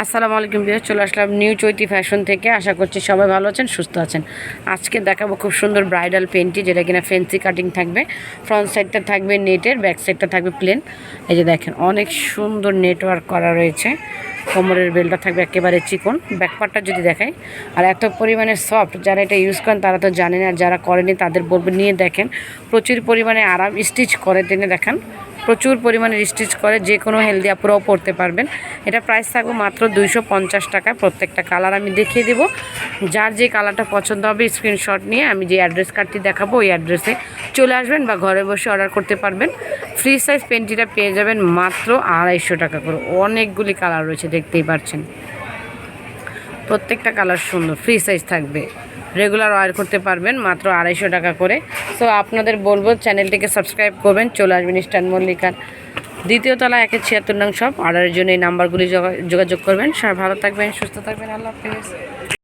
আসসালামু আলাইকুম বিহার চলে আসলাম নিউ চৈতি ফ্যাশন থেকে। আশা করছি সবাই ভালো আছেন, সুস্থ আছেন। আজকে দেখাবো খুব সুন্দর ব্রাইডাল পেন্টি যেটা কিনা ফেন্সি কাটিং থাকবে। ফ্রন্ট সাইডটা থাকবে নেটের ব্যাক সাইডটা থাকবে প্লেন এই যে দেখেন, অনেক সুন্দর নেটওয়ার্ক করা রয়েছে। কোমরের বেলটা থাকবে একেবারে চিকন। ব্যাকপারটা যদি দেখাই, আর এত পরিমাণে সফট যারা এটা ইউজ করেন, তারা তো জানেন, আর যারা করেনি তাদের বলবে, নিয়ে দেখেন। প্রচুর পরিমাণে আরাম স্টিচ করে টেনে দেখান। প্রচুর পরিমাণে স্টিচ করে, যে কোনো হেলদি আপুরাও পরতে পারবেন। এটা প্রাইস থাকবে মাত্র দুইশো পঞ্চাশ টাকায় প্রত্যেকটা কালার আমি দেখিয়ে দেবো। যার যে কালারটা পছন্দ হবে স্ক্রিনশট নিয়ে আমি যে অ্যাড্রেস কার্ডটি দেখাবো, ওই অ্যাড্রেসে চলে আসবেন বা ঘরে বসে অর্ডার করতে পারবেন। ফ্রি সাইজ পেন্টিটা পেয়ে যাবেন মাত্র আড়াইশো টাকা করে। অনেকগুলি কালার রয়েছে, দেখতেই পাচ্ছেন। প্রত্যেকটা কালার সুন্দর ফ্রি সাইজ থাকবে। রেগুলার ওয়ার করতে পারবেন, মাত্র আড়াইশো টাকা করে। সো আপনাদের বলব চ্যানেলটিকে সাবস্ক্রাইব করবেন, চলে আসবেন ইস্টার্ন মল্লিকার দ্বিতীয় তলা একে ছিয়াত্তর নং সব অর্ডারের জন্য এই নাম্বারগুলি যোগা- যোগাযোগ করবেন। সবাই ভালো থাকবেন, সুস্থ থাকবেন, আল্লাহ হাফিজ।